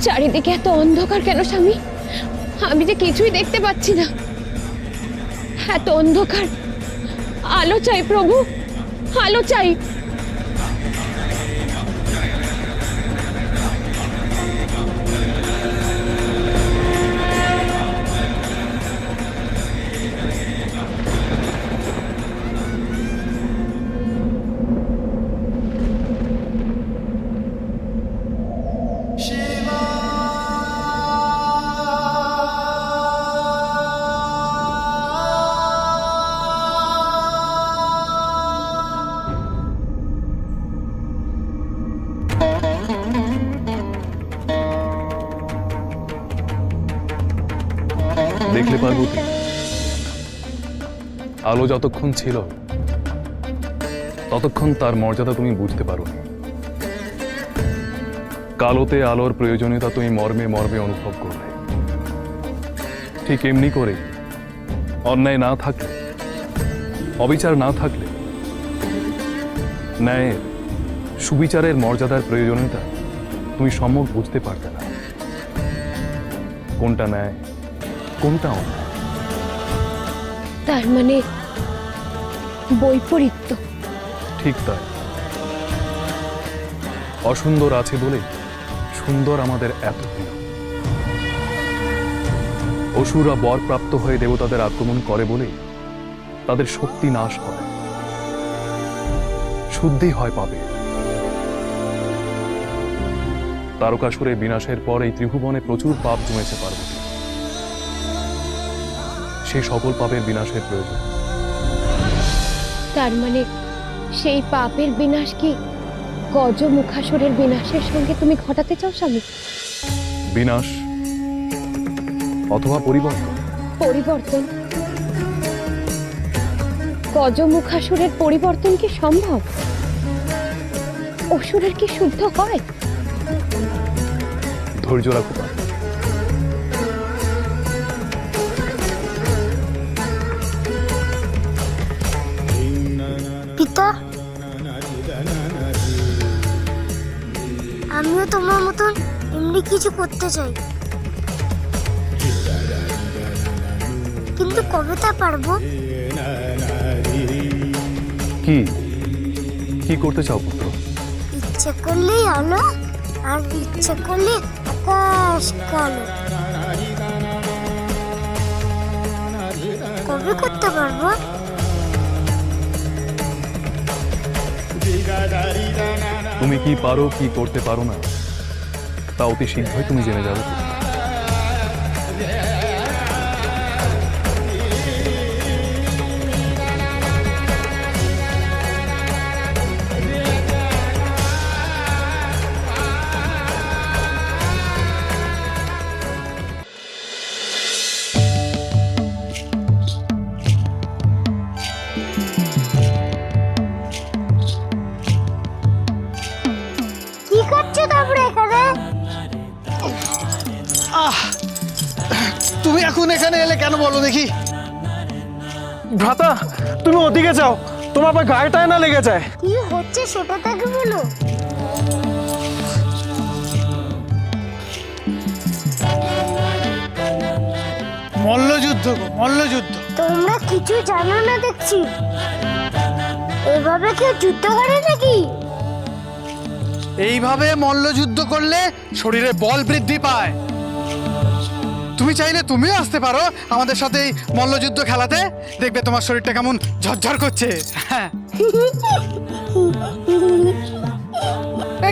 চারিদিকে এত অন্ধকার কেন, স্বামী? আমি যে কিছুই দেখতে পাচ্ছি না। এত অন্ধকার। আলো চাই, প্রভু। আলো চাই। দেখলে পার্বতী আলো যতক্ষণ ছিল, ততক্ষণ তার মর্যাদা তুমি বুঝতে পারো কালোতে আলোর প্রয়োজনীয়তা তুমি মর্মে মর্মে অনুভব করবে। ঠিক এমনি করে অন্যায় না থাকলে, অবিচার না থাকলে, ন্যায়ের, সুবিচারের মর্যাদার প্রয়োজনীয়তা তুমি সম্যক বুঝতে পারবে না। কোনটা ন্যায় কোনটা অন্যায় তার মানে বৈপরীত্য ঠিক তাই। অসুন্দর আছে বলে সুন্দর আমাদের এত প্রিয় অসুরা বরপ্রাপ্ত হয়ে দেবতাদের আক্রমণ করে বলে তাদের শক্তি নাশ হয়। শুদ্ধি হয় পাবে তারকাসুরে বিনাশের পর এই ত্রিভুবনে প্রচুর পাপ জমেছে পার্বতী। সেই সকল পাপের বিনাশের প্রয়োজন। তার মানে সেই পাপের বিনাশ কি গজ মুখাসুরের বিনাশের সঙ্গে তুমি ঘটাতে চাও স্বামী? বিনাশ অথবা পরিবর্তন। পরিবর্তন? গজমুখাসুরের পরিবর্তন কি সম্ভব? অসুরের কি শুদ্ধ হয়? ধৈর্য রাখো পিতা আমিও তোমার মতন এমনি কিছু করতে চাই। কিন্তু কবে তা পারব? কি কি করতে চাও পুত্র? ইচ্ছে করলেই আলো আর ইচ্ছে করলে আকাশ কালো। কবে করতে পারব? তুমি কি পারো কি করতে পারো না তা অতি শীঘ্রই তুমি জেনে যাবে। তুমি এখন এখানে এলে কেন বলো দেখি? ভ্রাতা তুমি ওদিকে যাও। তোমার আবার গায়েটায় না লেগে যায়। কি হচ্ছে সেটা তাকে বলো? মল্লযুদ্ধ গো মল্লযুদ্ধ। তোমরা কিছু জানো না দেখছি। এভাবে কেউ যুদ্ধ করে নাকি? এইভাবে মল্লযুদ্ধ করলে শরীরে বল বৃদ্ধি পায়। তুমি চাইলে তুমিও আসতে পারো আমাদের সাথে এই মল্লযুদ্ধ খেলাতে। দেখবে তোমার শরীরটা কেমন ঝরঝর করছে। হ্যাঁ।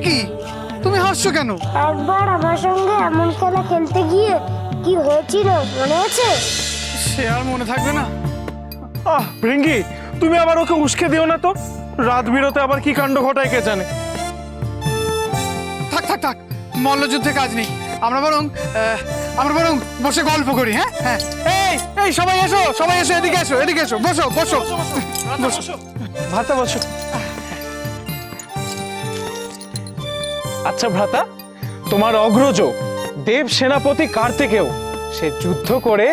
কি? তুমি হাসছো কেন? একবার আমার সঙ্গে এমন খেলা খেলতে গিয়ে কি হয়েছিল মনে আছে? সে আর মনে থাকবে না। আহ ভৃঙ্গি তুমি আবার ওকে উস্কে দিও না তো? রাত বিরতে আবার কি কাণ্ড ঘটায় কে জানে? থাক থাক থাক। মল্লযুদ্ধে কাজ নেই। আমরা বরং আহ, আমরা বরং বসে গল্প করি হ্যাঁ? হ্যাঁ। এই এই সবাই এসো সবাই এসো এদিকে এসো এদিকে এসো বসো বসো। বসো ভ্রাতা বসো। আচ্ছা ভ্রাতা তোমার অগ্রজ দেব সেনাপতি কার্তিকেও সে যুদ্ধ করে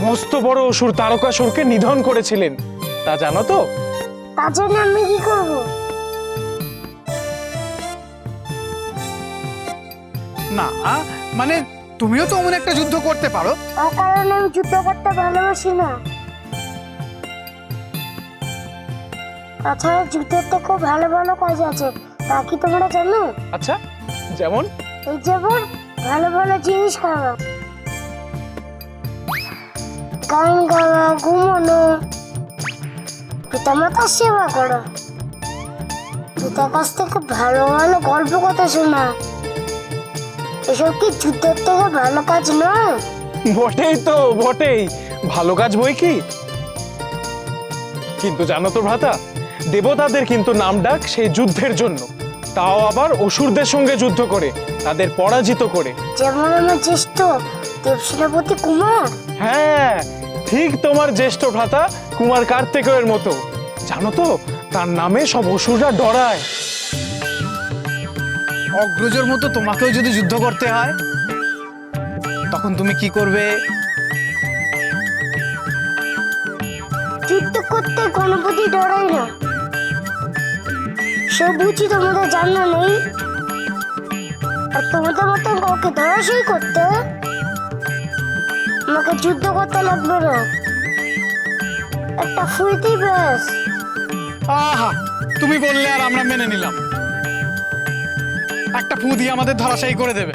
মস্ত বড় অসুর তারকাসুরকে নিধন করেছিলেন। তা জানো তো? তা জন্য আমি কি করব? না মানে তুমিও তো অমন একটা যুদ্ধ করতে পারো। তার কারণে আমি যুদ্ধ করতে ভালোবাসি না। তাছাড়া যুদ্ধের তো খুব ভালো ভালো কাজ আছে তা কি তোমরা জানো? আচ্ছা যেমন? এই যেমন ভালো ভালো জিনিস খাওয়া। গান গাওয়া ঘুমানো। পিতামাতার সেবা করো। পিতার কাছ থেকে ভালো ভালো গল্প কথা শোনা। এসব কি যুদ্ধের থেকে ভালো কাজ নয়? বটেই তো বটেই। ভালো কাজ বই কি? কিন্তু জানো তো ভ্রাতা দেবতাদের কিন্তু নাম ডাক সেই যুদ্ধের জন্য। তাও আবার অসুরদের সঙ্গে যুদ্ধ করে তাদের পরাজিত করে। যেমন আমার জ্যেষ্ঠ দেবসেনাপতি কুমার। হ্যাঁ ঠিক তোমার জ্যেষ্ঠ ভ্রাতা কুমার কার্তিকেয়ের মতো। জানো তো তার নামে সব অসুররা ডরায়। অগ্রজর মতো তোমাকেও যদি যুদ্ধ করতে হয় তখন তুমি কি করবে? যুদ্ধ করতে গণপতি ডরাই না। সে বুঝি তোমাদের জানা নেই। আর তোমাদের মতন কাউকে ধরাশই করতে। আমাকে যুদ্ধ করতে লাগবে না। একটা ফুইতেই ব্যাস। আহা তুমি বললে আর আমরা মেনে নিলাম। একটা ফু দিয়ে আমাদের ধরাশায়ী করে দেবে।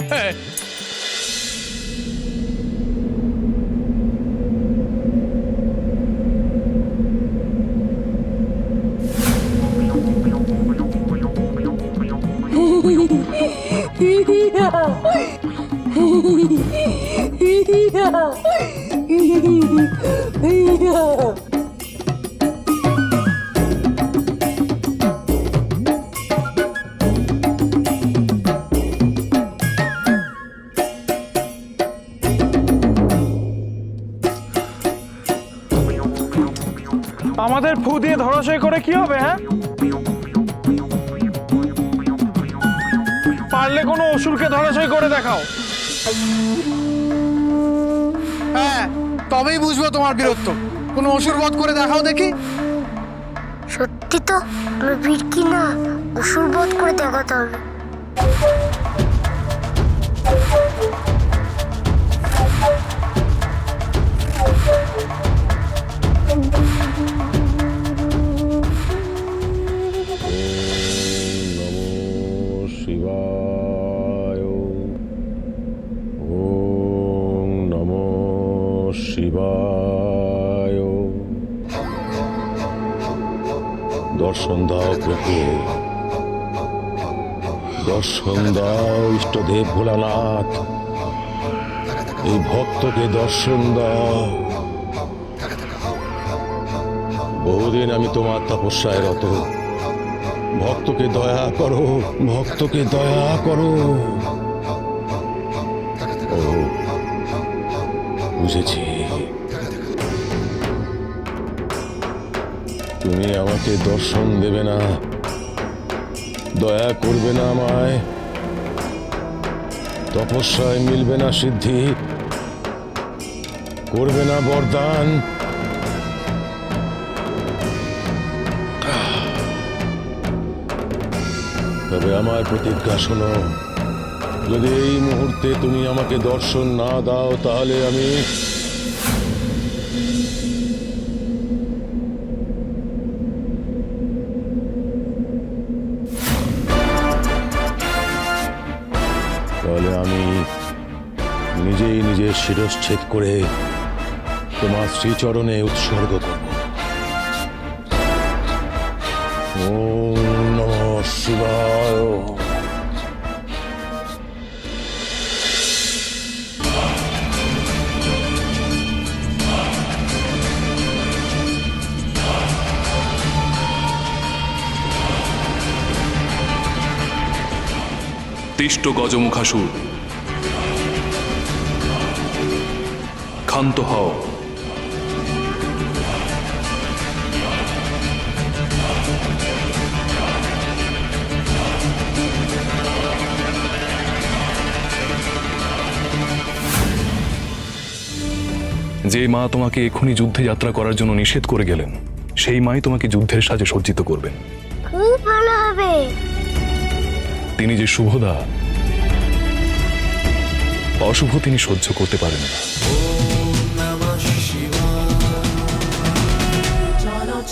আমাদের ফু দিয়ে ধরাশয় করে কি হবে হ্যাঁ? পারলে কোনো অসুরকে ধরাশয় করে দেখাও। হ্যাঁ তবেই বুঝব তোমার বীরত্ব। কোনো অসুর বধ করে দেখাও দেখি। সত্যি তো আমি বীর কি না অসুর বোধ করে দেখাতে হবে। দর্শন দাও প্রভু। দর্শন দাও ইষ্টদেব ভোলানাথ। এই ভক্তকে দর্শন দাও। বহুদিন আমি তোমার তপস্যায় রত। ভক্তকে দয়া করো, ভক্তকে দয়া করো। বুঝেছি। তুমি আমাকে দর্শন দেবে না। দয়া করবে না আমায়। তপস্যায় মিলবে না সিদ্ধি। করবে না বরদান। তবে আমার প্রতিজ্ঞা শোনো, যদি এই মুহূর্তে তুমি আমাকে দর্শন না দাও, তাহলে আমি শিরশ্ছেদ করে তোমার শ্রীচরণে উৎসর্গ করব। ওম নমঃ শিবায়। তিষ্ট গজমুখাসুর। ক্ষান্ত হও। যে মা তোমাকে এক্ষুনি যুদ্ধে যাত্রা করার জন্য নিষেধ করে গেলেন সেই মাই তোমাকে যুদ্ধের সাজে সজ্জিত করবেন। খুব ভালো হবে। তিনি যে শুভদা অশুভ তিনি সহ্য করতে পারেন না।